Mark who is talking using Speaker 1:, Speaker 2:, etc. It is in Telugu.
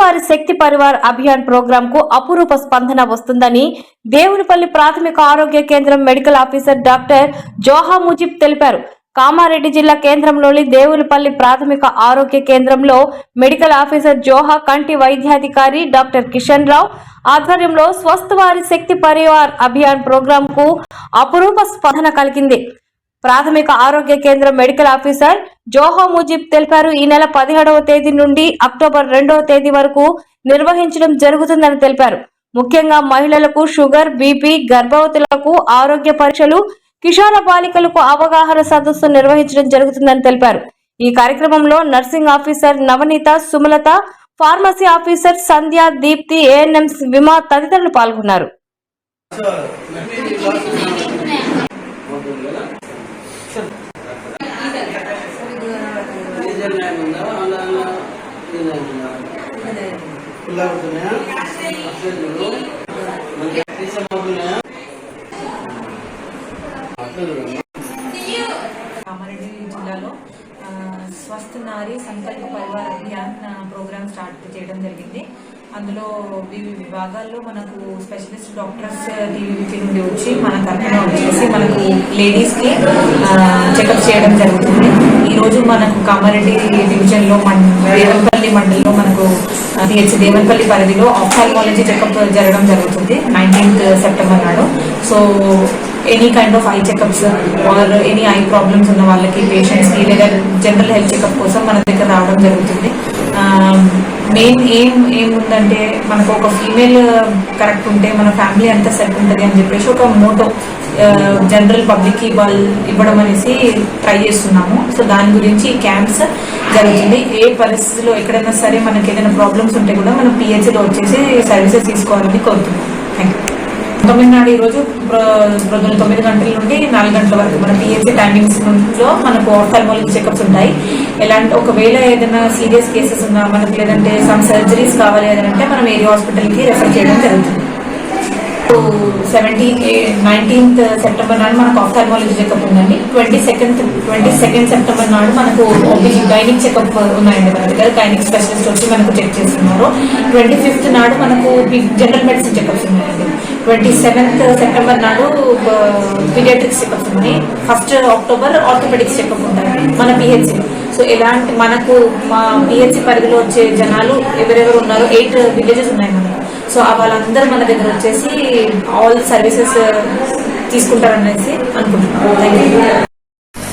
Speaker 1: అమ్మవారి శక్తి పరివార్ అభియాన్ ప్రోగ్రాం కు అపురూప స్పందన వస్తుందని దేవునిపల్లి ప్రాథమిక ఆరోగ్య కేంద్రం medical officer doctor Joha Mujib తెలిపారు. కామారెడ్డి జిల్లా కేంద్రంలోని దేవునిపల్లి ప్రాథమిక ఆరోగ్య కేంద్రంలో మెడికల్ ఆఫీసర్ జోహా కంటి వైద్యాధికారి డాక్టర్ కిషన్ రావు ఆధ్వర్యంలో స్వస్థవారి శక్తి పరివార్ అభియాన్ ప్రోగ్రాం కు అపురూప స్పందన కలిగింది. ప్రాథమిక ఆరోగ్య కేంద్రం మెడికల్ ఆఫీసర్ జోహో ముజిబ్ తెలిపారు ఈ నెల పదిహేడవ తేదీ నుండి అక్టోబర్ రెండవ తేదీ వరకు నిర్వహించడం జరుగుతుందని తెలిపారు. ముఖ్యంగా మహిళలకు షుగర్ బీపీ గర్భవతులకు ఆరోగ్య పరీక్షలు కిషోర బాలికలకు అవగాహన సదస్సు నిర్వహించడం జరుగుతుందని తెలిపారు. ఈ కార్యక్రమంలో nursing officer Navaneetha Sumalatha pharmacy officer Sandhya Deepthi ANM Vima తదితరులు పాల్గొన్నారు.
Speaker 2: కామారెడ్డి జిల్లాలో స్వస్థ నారి సంకల్ప పరివార అభియాన్ ప్రోగ్రామ్ స్టార్ట్ చేయడం జరిగింది. అందులో వివిధ విభాగాల్లో మనకు స్పెషలిస్ట్ డాక్టర్స్ నుండి వచ్చి మన తరఫున లేడీస్కి లేడీస్కి చెకప్ చేయడం జరుగుతుంది. ఈ రోజు మనకు కామారెడ్డి డివిజన్లో మన దేవనపల్లి మండలిలో మనకు హెచ్ దేవనపల్లి పరిధిలో ఆఫ్థాల్మాలజీ చెకప్ జరగడం జరుగుతుంది నైన్టీన్త్ సెప్టెంబర్ నాడు. So any kind of eye checkups or any eye problems ఉన్న వాళ్ళకి పేషెంట్స్కి లేదా జనరల్ హెల్త్ చెకప్ కోసం మన దగ్గర రావడం జరుగుతుంది. మెయిన్ ఏం ఏముందంటే మనకు ఒక ఫీమేల్ కరెక్ట్ uh, ఉంటే మన ఫ్యామిలీ అంతా సెట్ ఉంటుంది అని చెప్పేసి ఒక మోటో జనరల్ పబ్లిక్ ఇవ్వాలి ఇవ్వడం అనేసి ట్రై చేస్తున్నాము. సో దాని గురించి ఈ క్యాంప్స్ జరుగుతుంది. ఏ పరిస్థితిలో ఎక్కడైనా సరే మనకి ఏదైనా ప్రాబ్లమ్స్ ఉంటే కూడా మనం పిహెచ్లో వచ్చేసి సర్వీసెస్ తీసుకోవాలని కోరుతున్నాం థ్యాంక్ యూ తమిళనాడు ఈ రోజు ప్రొద్దున తొమ్మిది గంటల నుండి నాలుగు గంటల వరకు మన పిహెచ్సి టైమింగ్స్లో మనకు ఆఫ్థల్మాలజీ చెకప్స్ ఉంటాయి. ఎలాంటి ఒకవేళ ఏదైనా సీరియస్ కేసెస్ ఉన్నా మనకు లేదంటే సమ్ సర్జరీస్ కావాలి అంటే మనం ఏరియా హాస్పిటల్కి రెఫర్ చేయడం జరుగుతుంది. సెవెంటీన్ నైన్టీన్త్ సెప్టెంబర్ నాడు మనకు ఆఫ్థల్మాలజీ చెకప్ ఉందండి. Twenty second twenty second September నాడు మనకు ఓపీజీ గైనిక్ చెకప్ ఉన్నాయండి మన దగ్గర గైనిక్ స్పెషలిస్ట్ వచ్చి మనకు చెక్ చేస్తున్నారు. ట్వంటీ ఫిఫ్త్ నాడు మనకు జనరల్ మెడిసిన్ చెకప్స్ ఉన్నాయండి. ట్వంటీ సెవెంత్ సెప్టెంబర్ నాడు పీడియాట్రిక్స్ చెకప్స్ ఉన్నాయి ఫస్ట్ అక్టోబర్ ఆర్థోపెడిక్స్ చెకప్ ఉంటాయి మన పిహెచ్సిలో సో ఎలాంటి మనకు మా పిహెచ్సి పరిధిలో వచ్చే జనాలు ఎవరెవరు ఉన్నారు ఎయిట్ విలేజెస్ ఉన్నాయి మనకు. సో వాళ్ళందరూ మన దగ్గర వచ్చేసి ఆల్ సర్వీసెస్ తీసుకుంటారనేసి అనుకుంటున్నాను థ్యాంక్ యూ